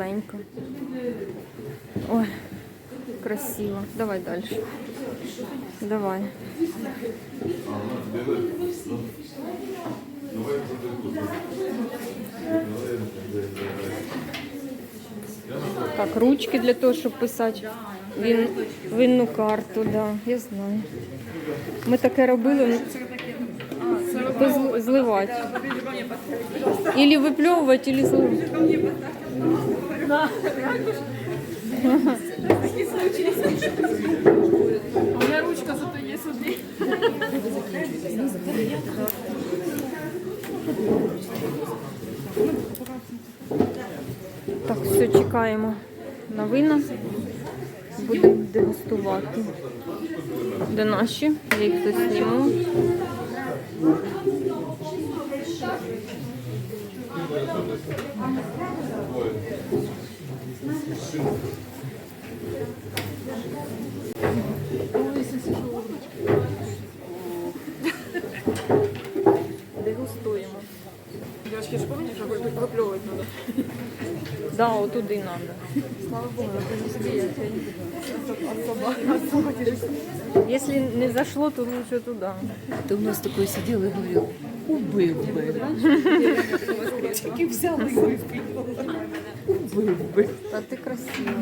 Ну, тепленько. Ой, красиво. Давай далі. Давай. Так, ручки для того, щоб писати він, винну карту, да, я знаю. Ми таке робили, зл- зливати. Ілі випльовувати, ілі зливати. У меня ручка зато есть одни. Так, все, чекаємо на вина. Будемо дегустувати. Де наші? Я їх тут зніму. Дегустуємо. Девочки, ж помните, что выплевывать надо? Да, отуди треба. Слава богу, я не себе, я не особо, особо делюсь. Якщо не зайшло, то лучше туди. Ты у нас такой сидел и говорил, убыл бы. Таки взял и выплюнул. Бы. Та ти красива.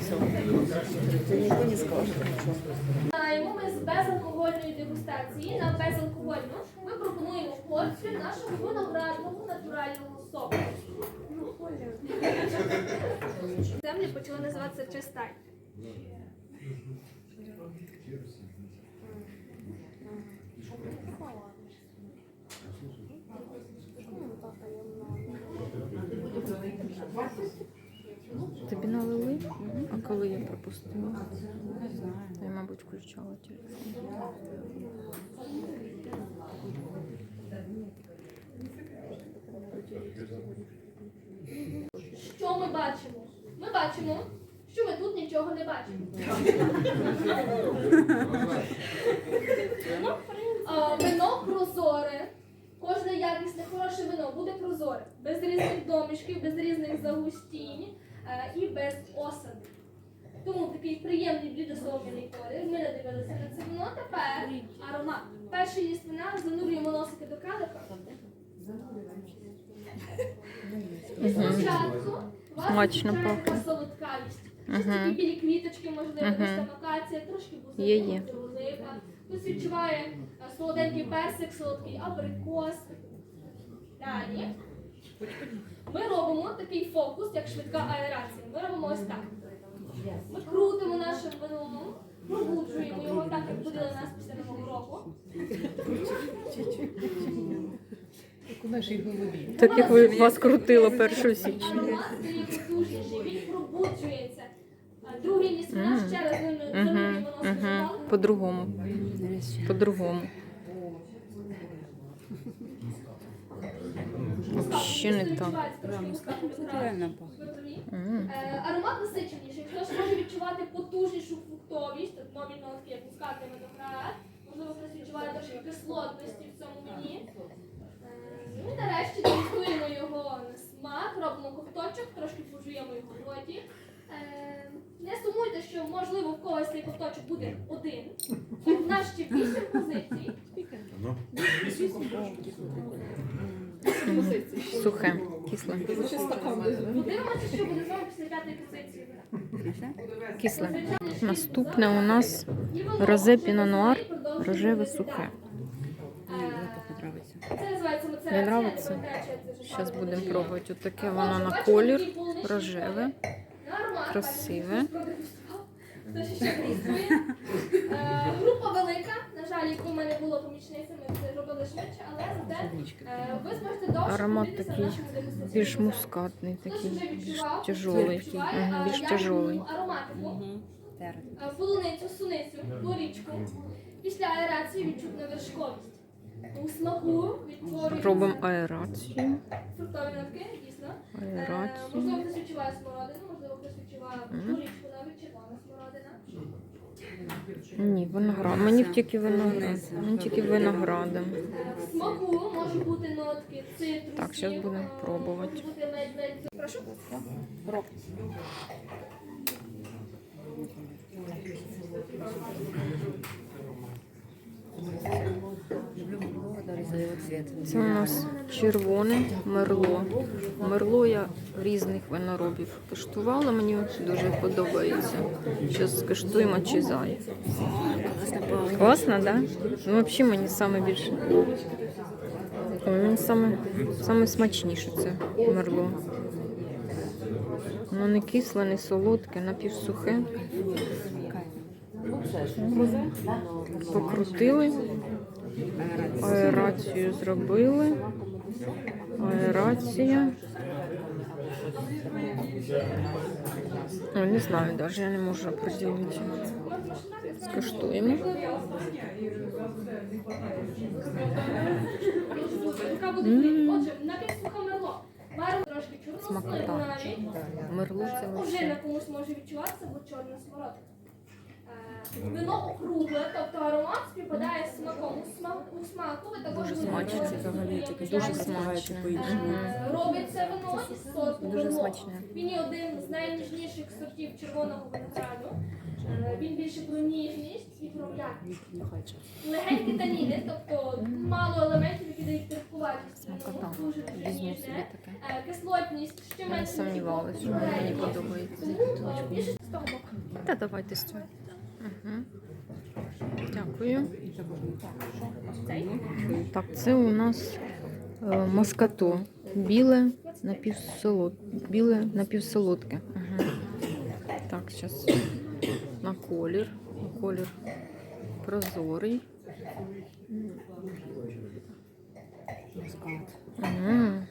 Все. Не скажет ничего. Ми з безалкогольної дегустації. На безалкогольну ми пропонуємо порцію нашого виноградного натурального соку. Землі почали називатися чистай. Тобі налили? А коли я пропустила? Я, мабуть, включала телефон. Що ми бачимо? Ми бачимо, що ми тут нічого не бачимо. А, Вино прозоре. Кожне якісне хороше вино буде без різних домішків, без різних загустінь е, і без осади. Тому такий приємний блідосолом'яний колір. Ми надивилися на це вино. Тепер аромат. Перший ліст вина занурюємо носики до калика. І Спочатку вас така солодкавість. Щось такі білі квіточки, можливо, якась там акація, трошки бузини, Є, є. можливо, липа. Хтось відчуває солоденький персик, солодкий абрикос. Далі. Ми робимо такий фокус, як швидка аерація. Ми робимо ось так. Ми крутимо нашим вином, пробуджуємо його так, як будили нас після Нового року. Как у нашей голове. Так як ви вас крутило 1 січня. Потужніший, він пробуджується. Другий ліс вина Мгм. ще раз угу. калика. По-другому. По-другому. Вообще не так. Е, Аромат насиченіший. Хтось може відчувати потужнішу фруктовість, нові нотки, як мускатний виноград. Можливо, хтось відчуває трошки кислотності в цьому вині. Е, Ну і нарешті дегустуємо його на смак, робимо ковточок, трошки пожуємо його в роті. Е, Не сумуйте, що можливо в когось цей ковточок буде один. У нас ще вісім позицій. Сухе, кисле. Кисле. Наступне у нас розе піно нуар, рожеве сухе. Не нравиться? Зараз будемо пробувати. Отаке воно на колір, рожеве, красиве. Хтось ще тестує. Е, Група велика. На жаль, яку в мене було помічницями, це робили швидше, але зате е, ви зможете довше Аромат подивитися такий нашими дегустаціями. Більш мускатний, Хтось такий, вже більш відчував, тяжолий. відчуває, Мгм, а, Більш тяжолий. ароматику. Е, полуницю, суницю, горічку. Після аерації відчутна вершковість. У смаку відтворюється Робимо аерацію. фруктові нотки, дійсно. Е, Аерацію. Можливо, хтось відчуває смородину, можливо, хтось відчуває горічку, навіть червона смородина. Ні, виноград. Мені тільки виноград. Мені тільки виноградом. Е, В смаку може бути нотки цитрусів. Так, щас будемо е, пробувати. бути Прошу? Люблю Це у нас червоне мерло. Мерло я різних виноробів куштувала, мені дуже подобається. Зараз скуштуємо чизай. Класно, так? Да? Ну, взагалі мені саме більше. Мені саме, саме смачніше це мерло. Воно не кисле, не солодке, напівсухе. Покрутили. Аерацію зробили. Аерація. О, не знаю навіть, я не можу определити. Трошки Смакота. Мерло це Вже вообще. на комусь може відчуватися, бо чорна смородина. Е, Вино округле, тобто аромат співпадає з смаком. У смаку, у смаку ви також Дуже. Взагалі таке Дуже смачно. Е, Робиться вино із сорту Дуже смачне. Він є один з найніжніших сортів червоного винограду. Е, Він більше про ніжність і про м'якість. Легенькі таніни, тобто мало елементів, які дають терпкуватість. Смакота. Дуже дуже Візьму собі ніжне. таке. Е, Кислотність, ще Я не менше. сумнівалася, що мені подобається. Тому е, більше з того боку. Та давайте з цього. Угу. Дякую. Так, це у нас е, маскато. Біле напівсолод... Біле напівсолодке. Угу. Так, зараз на колір. Колір прозорий. М.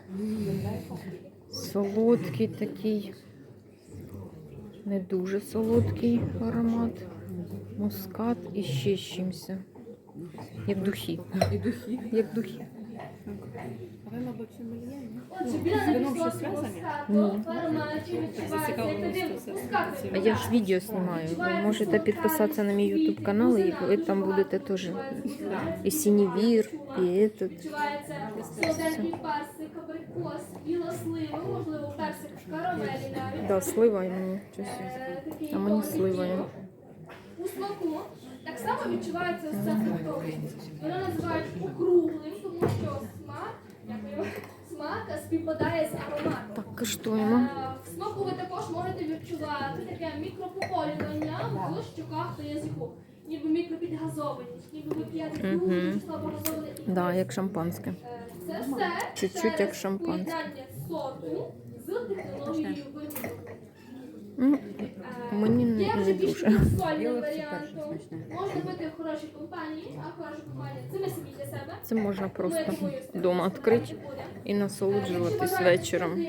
Солодкий такий. Не дуже солодкий аромат. Мускат і ще з чимся. Як духи. І духи. Як духи. А ви, мабуть, сомельє, ні? Отже, біля вином напівсолодкого щось зв'язані? мускату, в ароматі відчувається, як ти дивишся, мускат А я ж відео знімаю. Ви можете підписатися на мій YouTube канал, і ви там будете теж. І синевір, і этот. Відчувається солоденький персик, абрикос, біла слива, можливо, персик в карамелі навіть. Да, слива мені щось. Е, такий А мені тонкий слива. У смаку так само відчувається ось ця фруктовість. Вона називають округлим, тому що смак, дякую, смак співпадає з ароматом. Так, куштуємо. Е, В смаку ви також можете відчувати таке мікропополювання в щоках та язику. Ніби мікропідгазованість, ніби ви п'єте дуже слабогазоване і Да, як шампанське. Е, Це все Чуть-чуть через як шампанське. поєднання сорту з технологією виробництва. Мені не- Є вже більш дуже. підсольним варіантом. Можна бути в хорошій компанії, а хороша компанія це не собі для себе. Це можна просто вдома відкрити і насолоджуватись вечором.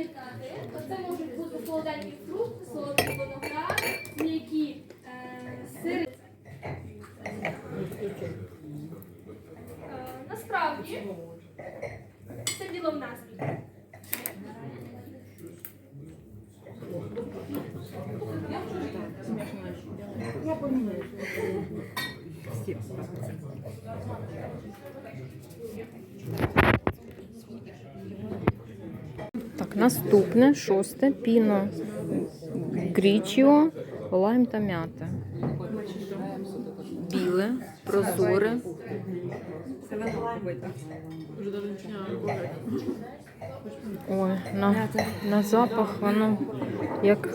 Це можуть бути солоденький фрукт, солодкий виноград, м'які е, сири. Е, Насправді це діло в назві. Так, наступне, шосте, піно грічіо, лайм та м'ята. Біле, прозоре. Ой, на, на запах воно як,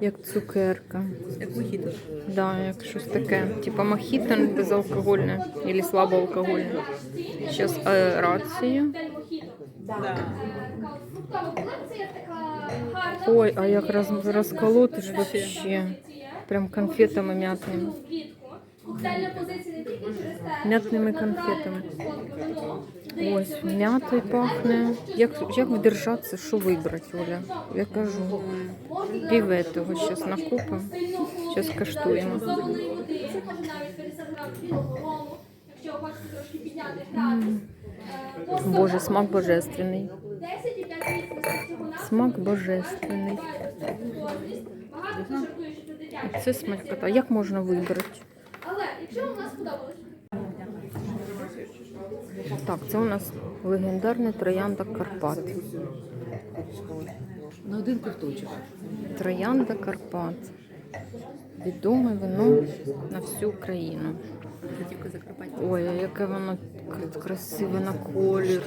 як цукерка. як мохіто. Да, як щось таке. Типа мохіто безалкогольне або слабоалкогольне. Зараз аерацію. Така фруктова колекція, така гарна. Ой, а як роз, розколоти ж вообще. Прям конфетами м'ятними. Коктейльна позиція не тільки через те, М'ятними конфетами. Ось, м'ятою пахне. Як, як вдержатися, що вибрати, Оля? Я кажу. можна Пів додати этого накупимо. холодного каштуємо. газованої води, може навіть 50 грам білого рому, якщо хочете трошки підняти градус. Боже, смак божественний. 10 і 5 місяців всього на Смак божественний. Це дитяче. Це. Як можна вибрати? Що вам у нас сподобалось? Так, це у нас легендарна троянда Карпат. На один ковточок. Троянда Карпат. Відоме вино на всю Україну. Ой, а яке воно красиве на колір.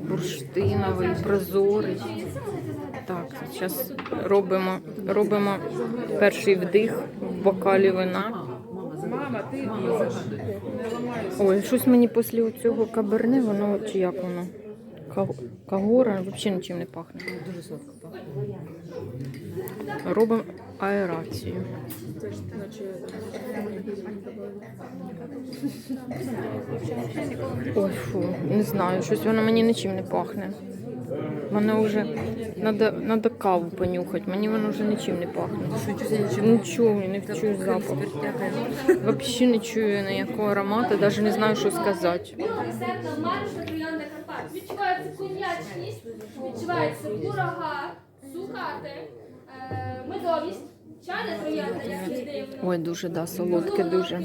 Бурштиновий, прозорий. Так, зараз робимо, робимо перший вдих в бокалі вина. Мама, ти. Ой, щось мені після цього каберне, воно чи як воно? Кагора взагалі нічим не пахне. Дуже сладко пахне. Робимо аерацію. Ой, фу, не знаю, щось воно мені нічим не пахне. Воно вже надо, надо каву понюхати, мені воно вже нічим не пахне. Нічого, не чую запах. Взагалі не чую ніякого аромату, навіть не знаю, що сказати. Відчувається коньячність, відчувається курага, сухати, е, медовість, Ой, дуже да, солодке, дуже.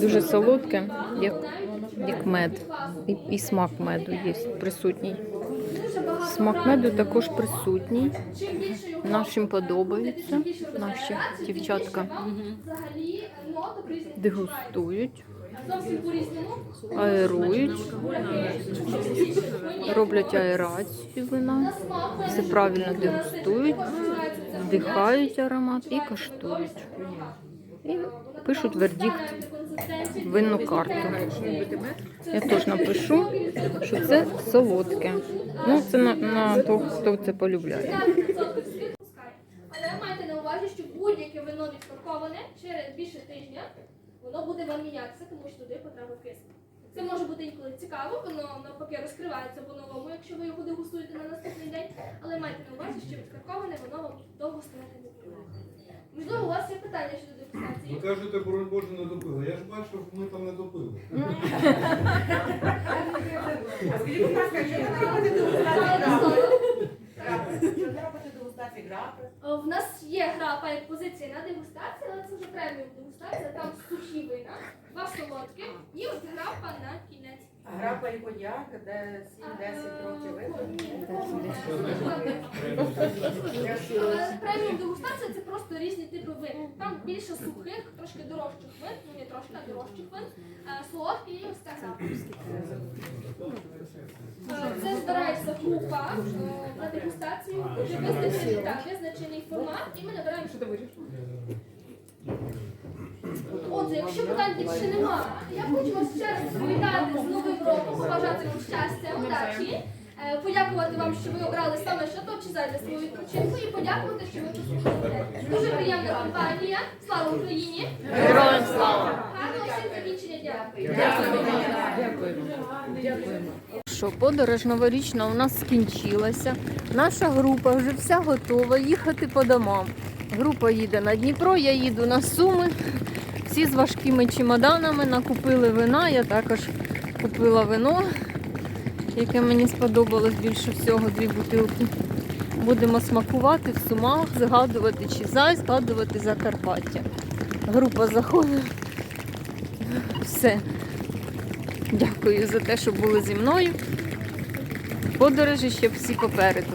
Дуже солодке, як, як мед. І, і смак меду є присутній. Смак меду також присутній. Нашим подобається. Наші дівчатка Дегустують, аерують, роблять аерацію вина, все правильно дегустують, вдихають аромат і каштують. І пишуть вердикт, винну карту. Я теж напишу, що це солодке. Ну, це на, на того, хто це полюбляє. Але майте на увазі, що будь-яке вино відкорковане через більше тижня, воно буде вам ніяксе, тому що туди потрапив кисень. Це може бути інколи цікаво, воно навпаки розкривається по-новому, якщо ви його дегустуєте на наступний день. Але майте на увазі, що відкорковане воно вам довго стояти не буде. Можливо, у вас є питання щодо дегустації? Ви кажете, боронь Боже, не допили. Я ж бачив, що ми там не допили. О, В нас є грапа як позиція на дегустації, але це вже преміум дегустація, там сухі вина, два солодкі і от грапа на Грапа і коньяк, де 7-10 років Але Преміум дегустація це просто різні типи вин. Там більше сухих, трошки дорожчих вин, ну не трошки, а дорожчих вин, е, солодкі і ось ця грапа. Е, Це збирається група е, на дегустацію, вже визначений, визначений формат, і ми набираємо. Отже, якщо питань більше немає, я хочу вас ще раз привітати з Новим роком, побажати вам щастя, удачі, е, подякувати вам, що ви обрали саме Шато Чизай для свого відпочинку і подякувати, що ви послухаєте. Дуже приємна компанія. Слава Україні! Героям слава! Гарного всім закінчення дня! Дякуємо. Що подорож новорічна у нас скінчилася. Наша група вже вся готова їхати по домам. Група їде на Дніпро, я їду на Суми. Всі з важкими чемоданами накупили вина. Я також купила вино, яке мені сподобалось більше всього, дві бутилки. Будемо смакувати в сумах, згадувати Чизай, згадувати Закарпаття. Група заходить. Все. Дякую за те, що були зі мною. Подорожі ще всі попереду.